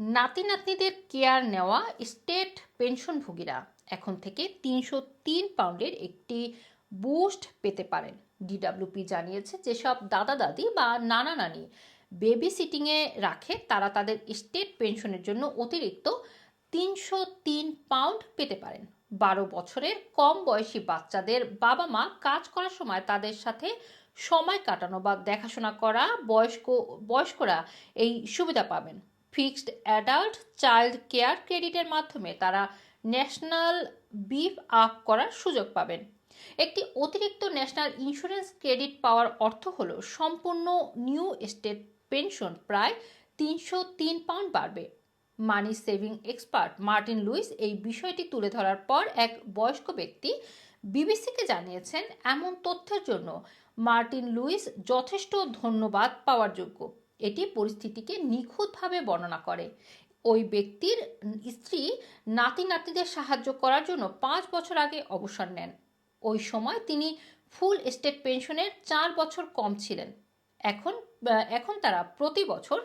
নাতি নাতনিদের কেয়ার নেওয়া স্টেট পেনশনভোগীরা এখন থেকে তিনশো তিন পাউন্ডের একটি বুস্ট পেতে পারেন। ডিডাব্লিউপি জানিয়েছে, যেসব দাদা দাদি বা নানা নানি বেবি সিটিংয়ে রাখে, তারা তাদের স্টেট পেনশনের জন্য অতিরিক্ত তিনশো তিন পাউন্ড পেতে পারেন। বারো বছরের কম বয়সী বাচ্চাদের বাবা মা কাজ করার সময় তাদের সাথে সময় কাটানো বা দেখাশোনা করা বয়স্ক, বয়স্করা এই সুবিধা পাবেন। ফিক্সড অ্যাডাল্ট চাইল্ড কেয়ার ক্রেডিটের মাধ্যমে তারা ন্যাশনাল বিফ আপ করার সুযোগ পাবেন। একটি অতিরিক্ত ন্যাশনাল ইন্স্যুরেন্স ক্রেডিট পাওয়ার অর্থ হলো সম্পূর্ণ নিউ স্টেট পেনশন প্রায় তিনশো তিন পাউন্ড বাড়বে। Money saving expert Martin Lewis এই বিষয়টি তুলে ধরার পর এক বয়স্ক ব্যক্তি বিবিসিকে জানিয়েছেন, এমন তথ্যের জন্য মার্টিন লুইস যথেষ্ট ধন্যবাদ পাওয়ার যোগ্য। এটি পরিস্থিতিকে নিখুঁতভাবে বর্ণনা করে। ওই ব্যক্তির স্ত্রী নাতি নাতিদের সাহায্য করার জন্য পাঁচ বছর আগে অবসর নেন। ওই সময় তিনি ফুল স্টেট পেনশনের চার বছর কম ছিলেন। এখন এখন তারা প্রতি বছর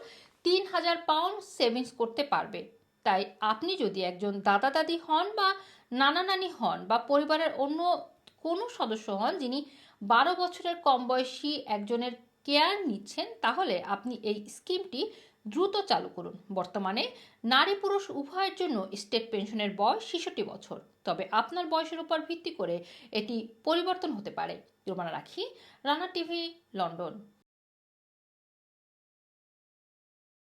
তিন হাজার পাউন্ড সেভিংস করতে পারবে। তাই আপনি যদি একজন দাদা দাদি হন বা নানা নানি হন বা পরিবারের অন্য কোনো সদস্য হন, যিনি বারো বছরের কম বয়সী একজনের কেয়ার নিচ্ছেন, তাহলে আপনি এই স্কিমটি দ্রুত চালু করুন। বর্তমানে নারী পুরুষ উভয়ের জন্য স্টেট পেনশনের বয়স ছেষট্টি বছর। তবে আপনার বয়সের উপর ভিত্তি করে এটি পরিবর্তন হতে পারে। রোমানা রাখি, রানা টিভি, লন্ডন।